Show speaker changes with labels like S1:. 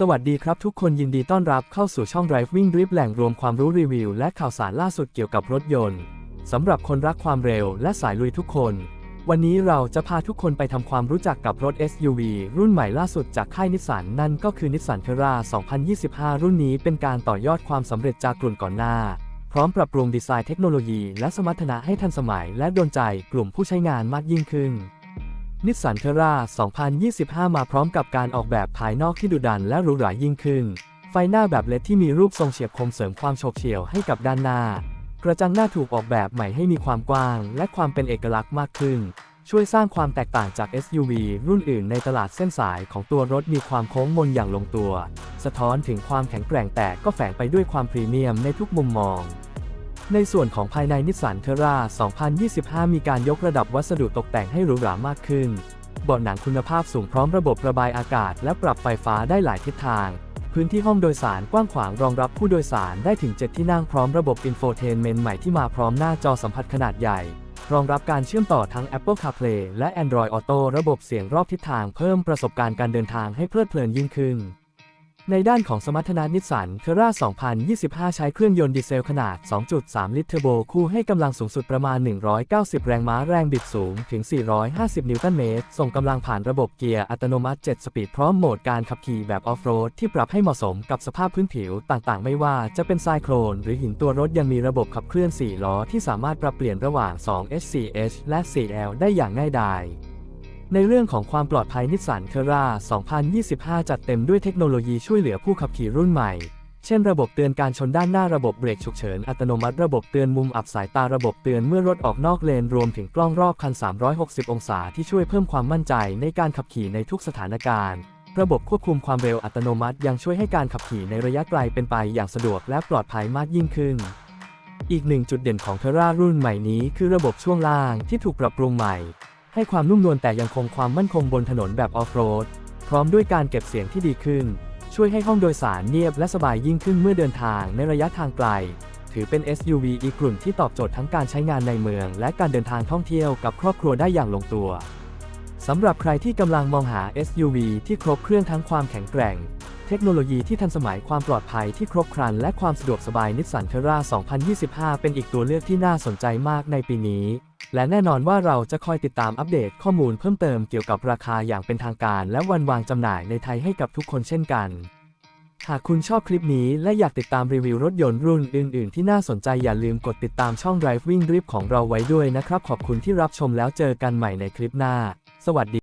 S1: สวัสดีครับทุกคนยินดีต้อนรับเข้าสู่ช่อง Driving Drip แหล่งรวมความรู้รีวิว และข่าวสารล่าสุดเกี่ยวกับรถยนต์สำหรับคนรักความเร็วและสายลุยทุกคน วันนี้เราจะพาทุกคนไปทำความรู้จักกับรถ SUV รุ่นใหม่ล่าสุดจากค่ายนิสสันนั่นก็คือนิสสันเทรา2025 รุ่นนี้เป็นการต่อยอดความสำเร็จจากกลุ่นก่อนหน้า พร้อมปรับปรุงดีไซน์เทคโนโลยี และสมรรถนะให้ทันสมัย และโดนใจกลุ่มผู้ใช้งานมากยิ่งขึ้น นิสสันเทรา2025 มาพร้อมกับการออกแบบภายนอกที่ดุดันและหรูหรายิ่งขึ้น ไฟหน้าแบบเลดที่มีรูปทรงเฉียบคมเสริมความโฉบเฉี่ยวให้กับด้านหน้า กระจังหน้าถูกออกแบบใหม่ให้มีความกว้าง และความเป็นเอกลักษณ์มากขึ้น ช่วยสร้างความแตกต่างจาก SUV รุ่นอื่นในตลาดเส้นสายของตัวรถมีความโค้งมนอย่างลงตัว สะท้อนถึงความแข็งแกร่งแต่ก็แฝงไปด้วยความพรีเมียมในทุกมุมมอง ในส่วนของภายในนิสสันเทรา2025 มีการยกระดับวัสดุตกแต่งให้หรูหรามากขึ้นเบาะหนังคุณภาพสูงพร้อมระบบระบายอากาศ และปรับไฟฟ้าได้หลายทิศทาง พื้นที่ห้องโดยสารกว้างขวางรองรับผู้โดยสารได้ถึง 7 ที่นั่งพร้อมระบบอินโฟเทนเมนต์ใหม่ที่มาพร้อมหน้าจอสัมผัสขนาดใหญ่ รองรับการเชื่อมต่อทั้ง Apple CarPlay และ Android Auto ระบบเสียงรอบทิศทางเพิ่มประสบการณ์การเดินทางให้เพลิดเพลินยิ่งขึ้น ในด้านของสมรรถนะนิสสันเทรา2025 ใช้เครื่องยนต์ดีเซลขนาด 2.3 ลิตรเทอร์โบคู่ให้กำลังสูงสุดประมาณ 190 แรงม้าแรงบิดสูงถึง 450 นิวตันเมตร ส่งกำลังผ่านระบบเกียร์อัตโนมัติ 7 สปีดพร้อมโหมดการขับขี่แบบออฟโรดที่ปรับให้เหมาะสมกับสภาพพื้นผิวต่างๆ ไม่ว่าจะเป็นทรายโคลน หรือหินตัวรถยังมีระบบขับเคลื่อน 4 ล้อที่สามารถปรับเปลี่ยนระหว่าง 2H 4H และ 4L ได้อย่างง่ายดาย ในเรื่องของความปลอดภัยนิสสันเทรา2025 จัดเต็มด้วยเทคโนโลยีช่วยเหลือผู้ขับขี่รุ่นใหม่ เช่นระบบเตือนการชนด้านหน้าระบบเบรกฉุกเฉินอัตโนมัติระบบเตือนมุมอับสายตาระบบเตือนเมื่อรถออกนอกเลนรวมถึงกล้องรอบคัน 360 องศาที่ช่วยเพิ่มความมั่นใจในการขับขี่ในทุกสถานการณ์ ระบบควบคุมความเร็วอัตโนมัติยังช่วยให้การขับขี่ในระยะไกลเป็นไปอย่างสะดวกและปลอดภัยมากยิ่งขึ้น อีกหนึ่งจุดเด่นของเทรารุ่นใหม่นี้คือระบบช่วงล่างที่ถูกปรับปรุงใหม่ ให้ความนุ่มนวลแต่ยังคงความมั่นคงบนถนนแบบออฟโรด พร้อมด้วยการเก็บเสียงที่ดีขึ้น ช่วยให้ห้องโดยสารเนียบและสบายยิ่งขึ้นเมื่อเดินทางในระยะทางไกล ถือเป็น SUV อีกกลุ่มที่ตอบโจทย์ทั้งการใช้งานในเมือง และการเดินทางท่องเที่ยวกับครอบครัวได้อย่างลงตัวสำหรับใครที่กำลังมองหา SUV ที่ครบเครื่องทั้งความแข็งแกร่ง เทคโนโลยีที่ทันสมัยความปลอดภัยที่ครบครัน และความสะดวกสบายนิสสันเทรา2025 เป็นอีกตัวเลือกที่น่าสนใจมากในปีนี้ และแน่นอนว่าเราจะคอยติดตามอัปเดตข้อมูลเพิ่มเติมเกี่ยวกับราคาอย่างเป็นทางการ และวันวางจำหน่ายในไทยให้กับทุกคนเช่นกัน หากคุณชอบคลิปนี้และอยากติดตามรีวิวรถยนต์รุ่นอื่น ๆ ที่น่าสนใจอย่าลืมกดติดตามช่อง Driving Drip ของเราไว้ด้วยนะครับ ขอบคุณที่รับชมแล้วเจอกันใหม่ในคลิปหน้า สวัสดี